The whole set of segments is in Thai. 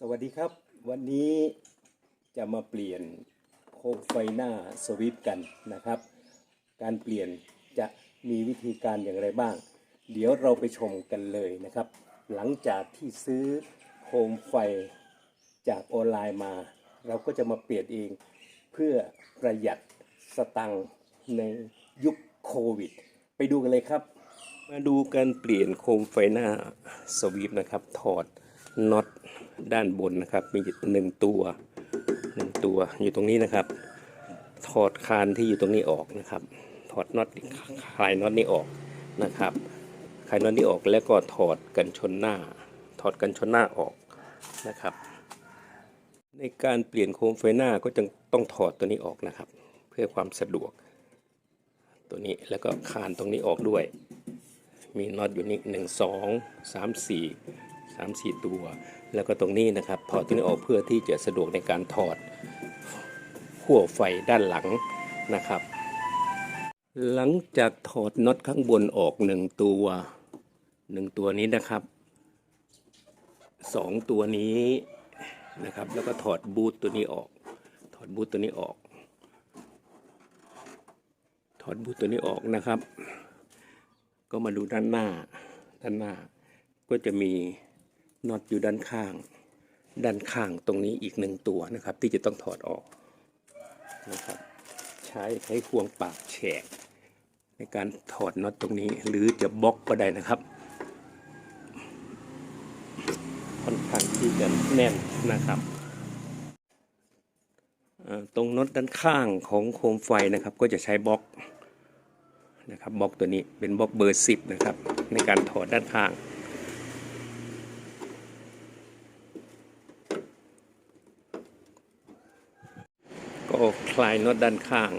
สวัสดีครับ วันนี้จะมาเปลี่ยนโคมไฟหน้าสวิตช์กันนะครับ การเปลี่ยนจะมีวิธีการอย่างไรบ้าง เดี๋ยวเราไปชมกันเลยนะครับ หลังจากที่ซื้อโคมไฟจากออนไลน์มา เราก็จะมาเปลี่ยนเองเพื่อประหยัดสตังค์ในยุคโควิด ไปดูกันเลยครับ มาดูการเปลี่ยนโคมไฟหน้าสวิตช์นะครับ ถอดน็อต ด้านบนนะครับ มีหนึ่งตัวหนึ่งตัวอยู่ตรงนี้นะครับ ถอดคานที่อยู่ตรงนี้ออกนะครับ ถอดน็อตคลายน็อตนี้ออกนะครับคลายน็อตนี้ออกแล้วก็ถอดกันชนหน้า ถอดกันชนหน้าออกนะครับ ในการเปลี่ยนโคมไฟหน้าก็จะต้องถอดตัวนี้ออกนะครับ เพื่อความสะดวก ตัวนี้แล้วก็คานตรงนี้ออกด้วย มีน็อตอยู่นี่หนึ่งสองสามสี่ สามสี่ตัว แล้วก็ตรงนี้นะครับถอดตัวนี้ออกเพื่อที่จะสะดวกในการถอดขั้วไฟด้านหลังนะครับ หลังจากถอดน็อตข้างบนออกหนึ่งตัวหนึ่งตัวนี้นะครับสองตัวนี้นะครับ แล้วก็ถอดบูทตัวนี้ออก ถอดบูทตัวนี้ออก ถอดบูทตัวนี้ออกนะครับ ก็มาดูด้านหน้า ด้านหน้าก็จะมี น็อตอยู่ด้านข้าง ด้านข้างตรงนี้อีกหนึ่งตัวนะครับ ที่จะต้องถอดออกนะครับใช้ใช้ควงปากแฉก ในการถอดน็อตตรงนี้ หรือจะบล็อกก็ได้นะครับค่อนข้างที่จะแน่นนะครับตรงน็อตด้านข้างของโคมไฟนะครับ ก็จะใช้บล็อกนะครับบล็อกตัวนี้เป็นบล็อกเบอร์ 10 นะครับ ในการถอดด้านข้าง ก็คลายน็อตด้านข้าง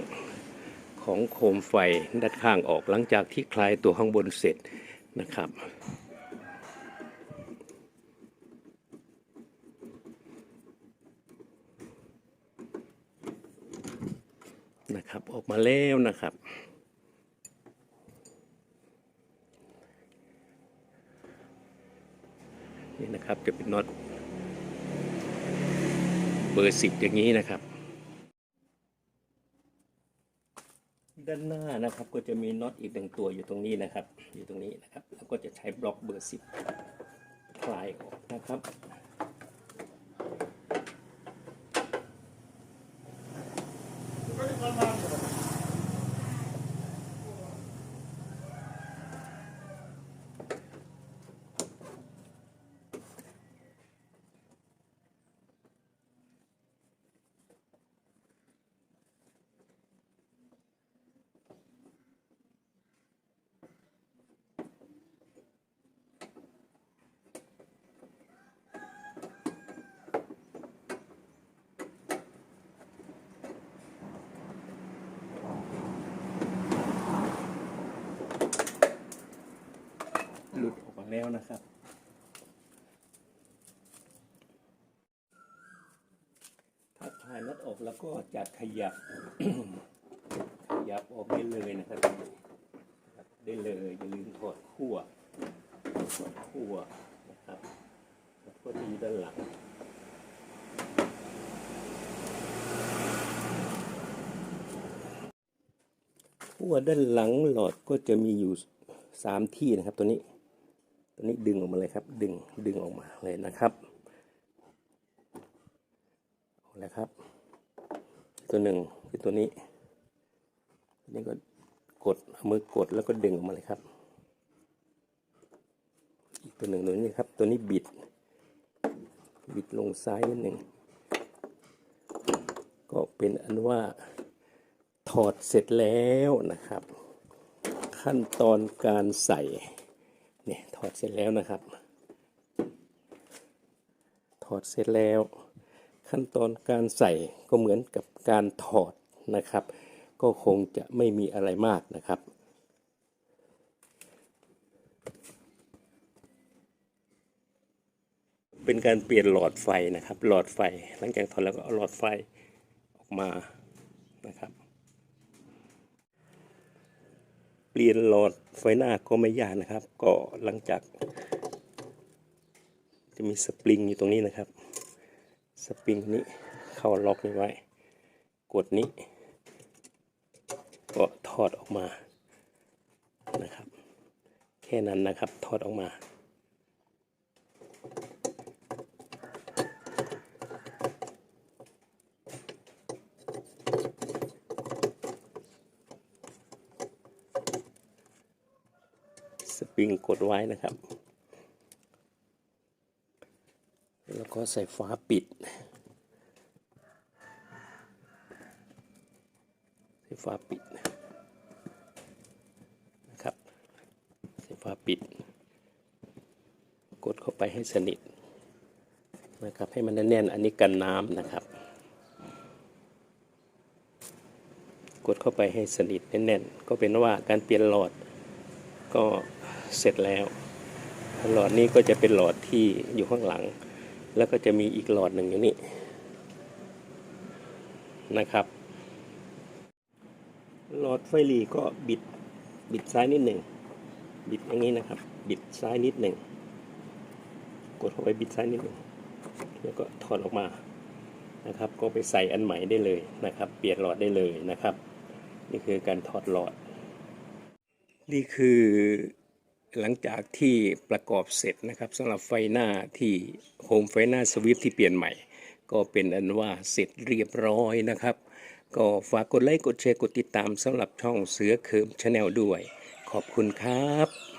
ของโคมไฟด้านข้างออกหลังจากที่คลายตัวข้างบนเสร็จนะครับนะครับออกมาแล้วนะครับ นี่นะครับจะเป็นน็อตเบอร์สิบอย่างนี้นะครับ ด้านหน้านะครับ ก็จะมีน็อตอีกหนึ่งตัวอยู่ตรงนี้นะครับ อยู่ตรงนี้นะครับ แล้วก็จะใช้บล็อกเบอร์สิบคลายออกนะครับ หลุดออกมาแล้วนะครับ ถ้าคลายน็อตออกแล้วก็จะขยับ ขยับออกได้เลยนะครับ ได้เลยอย่าลืมถอดขั้วถอดขั้วนะครับแล้วก็ดีด้านหลังขั้วด้านหลังหลอดก็จะมีอยู่สามที่นะครับตัวนี้ ตัวนี้ดึงออกมาเลยครับ ดึงดึงออกมาเลยนะครับเอาละครับ ตัวหนึ่งคือตัวนี้นนี้ก็กดมือกดแล้วก็ดึงออกมาเลยครับ อีกตัวหนึ่งตัวนี้ครับ ตัวนี้บิด บิดลงซ้ายนิดหนึ่งก็เป็นอันว่าถอดเสร็จแล้วนะครับ ขั้นตอนการใส่ นี่ถอดเสร็จแล้วนะครับ ถอดเสร็จแล้ว ขั้นตอนการใส่ก็เหมือนกับการถอดนะครับ ก็คงจะไม่มีอะไรมากนะครับเป็นการเปลี่ยนหลอดไฟนะครับ หลอดไฟ หลังจากถอดแล้วก็เอาหลอดไฟออกมานะครับ เปลี่ยนหลอดไฟหน้าก็ไม่ยากนะครับ ก็หลังจาก จะมีสปริงอยู่ตรงนี้นะครับ สปริงนี้เข้าล็อกนี้ไว้ กดนี้ ก็ถอดออกมานะครับ แค่นั้นนะครับถอดออกมา ส ปริงกดไว้นะครับ แล้วก็ใส่ฝาปิด ใส่ฝาปิดนะครับ ใส่ฝาปิด กดเข้าไปให้สนิทนะครับให้มันแน่นๆอันนี้กันน้ำนะครับ กดเข้าไปให้สนิทแน่นๆก็เป็นว่าการเปลี่ยนหลอดก็ เสร็จแล้ว หลอดนี้ก็จะเป็นหลอดที่อยู่ข้างหลัง แล้วก็จะมีอีกหลอดหนึ่งอยู่นี้นะครับ หลอดไฟหลีก็บิดบิดซ้ายนิดหนึ่งบิดอย่างนี้นะครับ บิดซ้ายนิดหนึ่งกดเข้าไปบิดซ้ายนิดหนึ่งแล้วก็ถอดออกมานะครับ ก็ไปใส่อันใหม่ได้เลยนะครับ เปลี่ยนหลอดได้เลยนะครับ นี่คือการถอดหลอด นี่คือ หลังจากที่ประกอบเสร็จนะครับสำหรับไฟหน้าที่โฮมไฟหน้าสวิฟที่เปลี่ยนใหม่ ก็เป็นอันว่าเสร็จเรียบร้อยนะครับ ก็ฝากกดไลค์กดแชร์กดติดตามสำหรับช่องเสือเคิมชาแนลด้วย ขอบคุณครับ